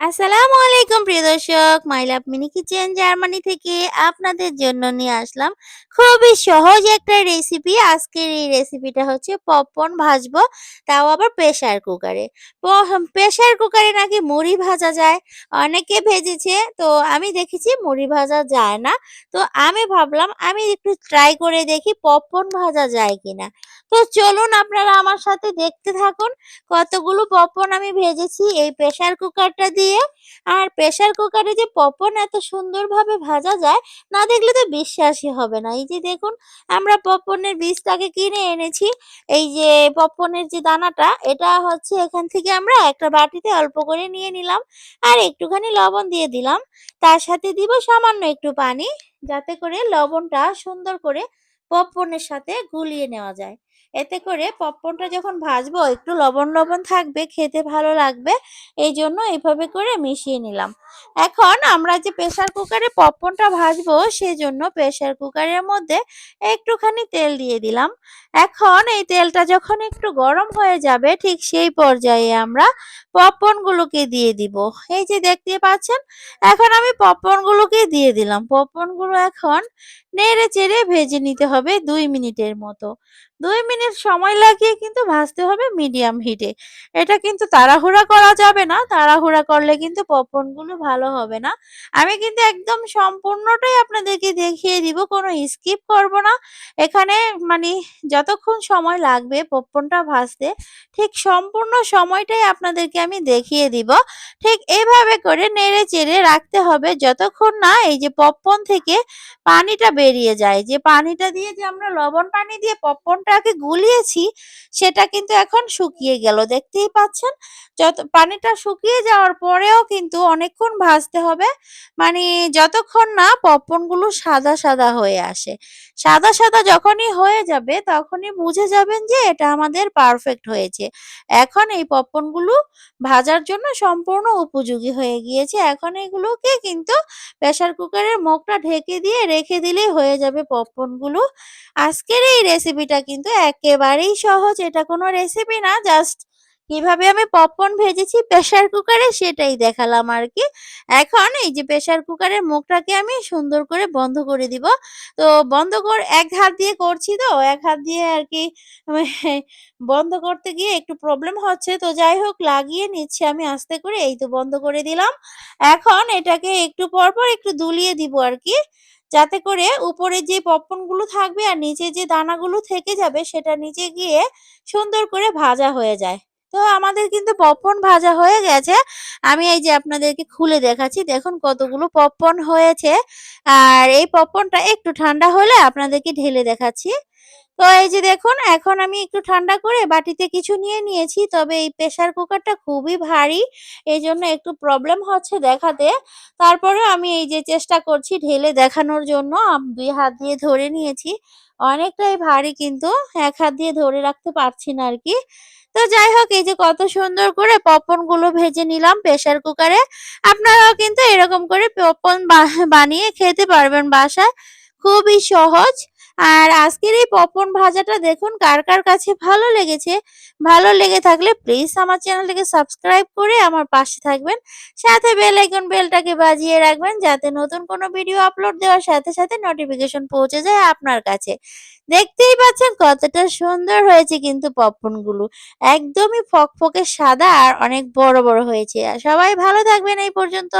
আসসালামু আলাইকুম, প্রিয় দর্শক। My love mini kitchen Germany থেকে আপনাদের জন্য নিয়ে আসলাম খুবই সহজ একটা রেসিপি আজকের এই রেসিপিটা হচ্ছে পপকর্ন ভাজবো, তাও আবার প্রেসার কুকারে প্রেসার কুকারে নাকি মুড়ি ভাজা যায়? অনেকে ভেজেছে, তো আমি দেখেছি মুড়ি ভাজা যায় না। তো আমি ভাবলাম, আমি একটু ট্রাই করে দেখি পপকর্ন ভাজা যায় কিনা। তো চলুন আপনারা আমার সাথে দেখতে থাকুন, কতগুলো পপকর্ন আমি ভেজেছি। এই প্রেসার কুকারটা দিয়ে আর প্রেসার কুকারে যে পপকর্ন এত সুন্দরভাবে ভাজা যায়, না দেখলে তো বিশ্বাসই হবে না। এই যে দেখুন, আমরা পপকর্নের বীজটাকে কিনে এনেছি। এই যে পপকর্নের যে দানাটা, এটা হচ্ছে এখান থেকে আমরা একটা বাটিতে অল্প করে নিয়ে নিলাম আর একটুখানি লবণ দিয়ে দিলাম। তার সাথে দিব সামান্য একটু পানি, যাতে করে লবণটা সুন্দর করে পপকর্নের সাথে গুলিয়ে নেওয়া যায়। এতে করে পপকর্নটা যখন ভাজবো, একটু লবণ লবণ থাকবে, খেতে ভালো লাগবে। এই জন্য এইভাবে করে মিশিয়ে নিলাম। এখন আমরা যে প্রেসার কুকারে পপকর্নটা ভাজবো, সেজন্য প্রেসার কুকারের মধ্যে একটুখানি তেল দিয়ে দিলাম। এখন এই তেলটা যখন একটু গরম হয়ে যাবে, ঠিক সেই পর্যায়ে আমরা পপকর্নগুলোকে দিয়ে দিব। এই যে দেখতে পাচ্ছেন, এখন আমি পপকর্নগুলোকে দিয়ে দিলাম। পপকর্নগুলো এখন নেড়ে চেড়ে ভেজে নিতে হবে দুই মিনিটের মতো। দুই মিনিট সময় লাগিয়ে কিন্তু ভাজতে হবে মিডিয়াম হিটে। এটা কিন্তু তাড়াহুড়া করা যাবে না, তাড়াহুড়া করলে কিন্তু পপকর্নগুলো ভালো হবে না। আমি কিন্তু একদম সম্পূর্ণটাই আপনাদেরকে দেখিয়ে দিব, কোনো স্কিপ করব না। এখানে মানে যতক্ষণ সময় লাগবে পপকর্নটা ভাজতে, ঠিক সম্পূর্ণ সময়টাই আপনাদেরকে আমি দেখিয়ে দিব। ঠিক এভাবে করে নেড়ে চেড়ে রাখতে হবে, যতক্ষণ না এই যে পপকর্ন থেকে পানিটা বেরিয়ে যায়। যে পানিটা দিয়ে যে আমরা লবণ পানি দিয়ে পপকর্নটাকে গুলিয়েছি, সেটা কিন্তু এখন শুকিয়ে গেল। দেখতেই পাচ্ছেন, যত, পানিটা শুকিয়ে যাওয়ার পরেও কিন্তু অনেকক্ষণ ভাজতে হবে। মানে যতক্ষণ না পপকর্নগুলো সাদা সাদা হয়ে আসে। সাদা সাদা যখনই হয়ে যাবে, তখনই বুঝে যাবেন যে এটা আমাদের পারফেক্ট হয়েছে। এখন এই পপকর্নগুলো ভাজার জন্য সম্পূর্ণ উপযোগী হয়ে গিয়েছে। এখন এগুলোকে কিন্তু প্রেসার কুকারের মুখটা ঢেকে দিয়ে রেখে দিলেই হয়ে যাবে পপকর্নগুলো। আজকের এই রেসিপিটা কিন্তু একেবারেই সহজ। এটা কোনো রেসিপি না জাস্ট কীভাবে আমি পপকর্ন ভেজেছি প্রেসার কুকারে সেটাই দেখালাম আর কি। এখন এই যে প্রেসার কুকারের মুখটাকে আমি সুন্দর করে বন্ধ করে দিব। তো বন্ধ কর এক হাত দিয়ে করছি তো, এক হাত দিয়ে আর কি বন্ধ করতে গিয়ে একটু প্রবলেম হচ্ছে। তো যাই হোক, লাগিয়ে নিচ্ছি আমি আস্তে করে, এই তো বন্ধ করে দিলাম। এখন এটাকে একটু পর পর একটু দুলিয়ে দিব আর কি। যাতে করে উপরে যে পপকর্নগুলো থাকবে আর নিচে যে দানাগুলো থেকে যাবে সেটা নিচে গিয়ে সুন্দর করে ভাজা হয়ে যায়। তো আমাদের কিন্তু পপকর্ন ভাজা হয়ে গেছে। আমি এই যে আপনাদেরকে খুলে দেখাচ্ছি, দেখুন কতগুলো পপকর্ন হয়েছে। আর এই পপকর্নটা একটু ঠান্ডা হলে আপনাদেরকে ঢেলে দেখাচ্ছি। তো এই যে দেখুন, এখন আমি একটু ঠান্ডা করে বাটিতে কিছু নিয়ে নিয়েছি, তবে এই প্রেশার কুকারটা খুবই ভারী এই জন্য একটু প্রবলেম হচ্ছে দেখাতে। তারপরেও আমি এই যে চেষ্টা করছি ঢেলে দেখানোর জন্য দুই হাত দিয়ে ধরে নিয়েছি। অনেকটাই ভারী কিন্তু, এক হাত দিয়ে ধরে রাখতে পারছি না আর কি। তো যাই হোক, এই যে কত সুন্দর করে পপকর্নগুলো ভেজে নিলাম প্রেসার কুকারে। আপনারাও কিন্তু এরকম করে পপকর্ন বানিয়ে খেতে পারবেন বাসায়। খুবই সহজ। আর আজকের এই পপকর্ন ভাজাটা দেখুন কার কার কাছে ভালো লেগেছে। ভালো লেগে থাকলে প্লিজ আমার চ্যানেলটাকে সাবস্ক্রাইব করে আমার পাশে থাকবেন। সাথে বেল আইকন বেলটাকে বাজিয়ে রাখবেন যাতে নতুন কোনো ভিডিও আপলোড দেওয়ার সাথে সাথে নোটিফিকেশন পৌঁছে যায় আপনার কাছে। দেখতেই পাচ্ছেন কতটা সুন্দর হয়েছে কিন্তু পপকর্নগুলো। একদমই ফকফকে সাদা আর অনেক বড় বড় হয়েছে। সবাই ভালো থাকবেন এই পর্যন্ত।